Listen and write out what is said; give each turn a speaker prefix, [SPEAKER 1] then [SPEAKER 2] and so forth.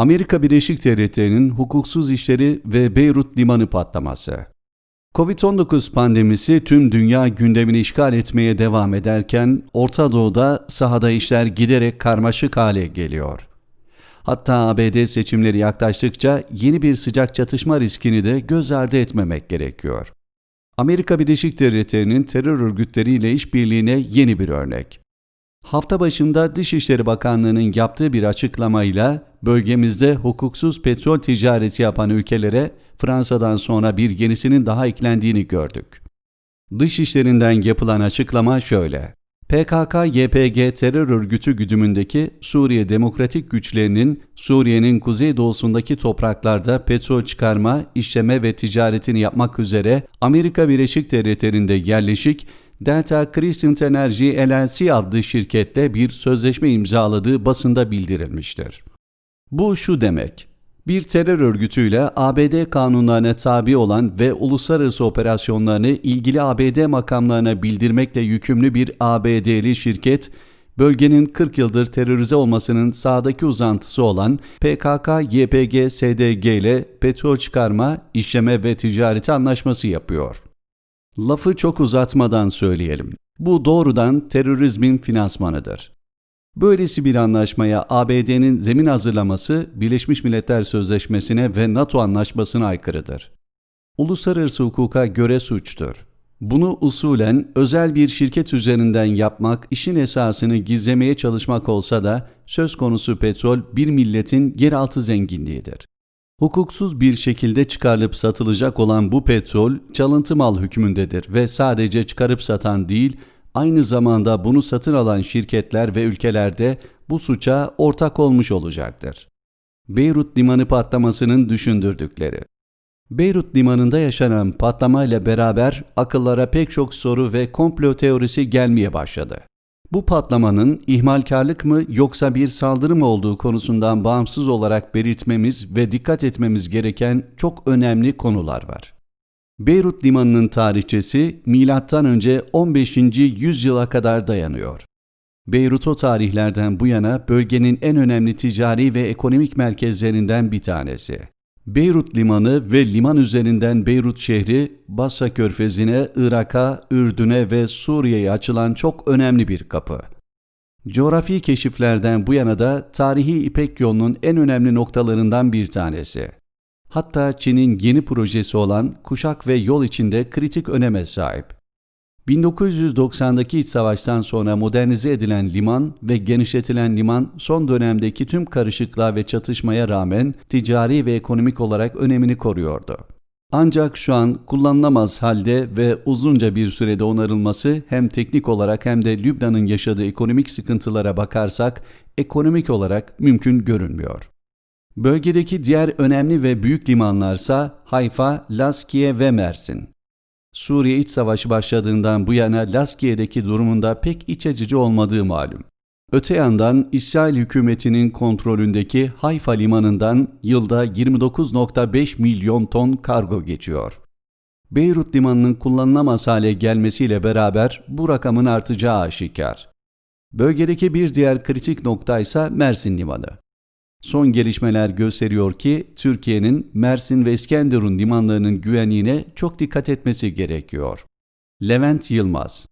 [SPEAKER 1] Amerika Birleşik Devletleri'nin hukuksuz işleri ve Beyrut limanı patlaması. Covid-19 pandemisi tüm dünya gündemini işgal etmeye devam ederken Orta Doğu'da sahada işler giderek karmaşık hale geliyor. Hatta ABD seçimleri yaklaştıkça yeni bir sıcak çatışma riskini de göz ardı etmemek gerekiyor. Amerika Birleşik Devletleri'nin terör örgütleriyle işbirliğine yeni bir örnek. Hafta başında Dışişleri Bakanlığı'nın yaptığı bir açıklamayla bölgemizde hukuksuz petrol ticareti yapan ülkelere Fransa'dan sonra bir yenisinin daha eklendiğini gördük. Dışişlerinden yapılan açıklama şöyle. PKK-YPG terör örgütü güdümündeki Suriye Demokratik Güçlerinin Suriye'nin kuzeydoğusundaki topraklarda petrol çıkarma, işleme ve ticaretini yapmak üzere Amerika Birleşik Devletleri'nde yerleşik Delta Crescent Energy LLC adlı şirkette bir sözleşme imzaladığı basında bildirilmiştir. Bu şu demek, bir terör örgütüyle ABD kanunlarına tabi olan ve uluslararası operasyonlarını ilgili ABD makamlarına bildirmekle yükümlü bir ABD'li şirket, bölgenin 40 yıldır terörize olmasının sağdaki uzantısı olan PKK-YPG-SDG ile petrol çıkarma, işleme ve ticareti anlaşması yapıyor. Lafı çok uzatmadan söyleyelim. Bu doğrudan terörizmin finansmanıdır. Böylesi bir anlaşmaya ABD'nin zemin hazırlaması Birleşmiş Milletler Sözleşmesi'ne ve NATO anlaşmasına aykırıdır. Uluslararası hukuka göre suçtur. Bunu usulen özel bir şirket üzerinden yapmak, işin esasını gizlemeye çalışmak olsa da söz konusu petrol bir milletin yeraltı zenginliğidir. Hukuksuz bir şekilde çıkarılıp satılacak olan bu petrol çalıntı mal hükmündedir ve sadece çıkarıp satan değil, aynı zamanda bunu satın alan şirketler ve ülkelerde bu suça ortak olmuş olacaktır. Beyrut limanı patlamasının düşündürdükleri Beyrut limanında yaşanan patlamayla beraber akıllara pek çok soru ve komplo teorisi gelmeye başladı. Bu patlamanın ihmalkarlık mı yoksa bir saldırı mı olduğu konusundan bağımsız olarak belirtmemiz ve dikkat etmemiz gereken çok önemli konular var. Beyrut limanının tarihçesi M.Ö. 15. yüzyıla kadar dayanıyor. Beyrut o tarihlerden bu yana bölgenin en önemli ticari ve ekonomik merkezlerinden bir tanesi. Beyrut limanı ve liman üzerinden Beyrut şehri, Basra körfezine, Irak'a, Ürdün'e ve Suriye'ye açılan çok önemli bir kapı. Coğrafi keşiflerden bu yana da tarihi İpek yolunun en önemli noktalarından bir tanesi. Hatta Çin'in yeni projesi olan kuşak ve yol içinde kritik öneme sahip. 1990'daki iç savaştan sonra modernize edilen liman ve genişletilen liman son dönemdeki tüm karışıklığa ve çatışmaya rağmen ticari ve ekonomik olarak önemini koruyordu. Ancak şu an kullanılamaz halde ve uzunca bir sürede onarılması hem teknik olarak hem de Lübnan'ın yaşadığı ekonomik sıkıntılara bakarsak ekonomik olarak mümkün görünmüyor. Bölgedeki diğer önemli ve büyük limanlarsa Hayfa, Laskiye ve Mersin. Suriye iç savaşı başladığından bu yana Laskiye'deki durumunda pek iç açıcı olmadığı malum. Öte yandan İsrail hükümetinin kontrolündeki Hayfa limanından yılda 29.5 milyon ton kargo geçiyor. Beyrut limanının kullanılamaz hale gelmesiyle beraber bu rakamın artacağı aşikar. Bölgedeki bir diğer kritik nokta ise Mersin limanı. Son gelişmeler gösteriyor ki Türkiye'nin Mersin ve İskenderun limanlarının güvenliğine çok dikkat etmesi gerekiyor. Levent Yılmaz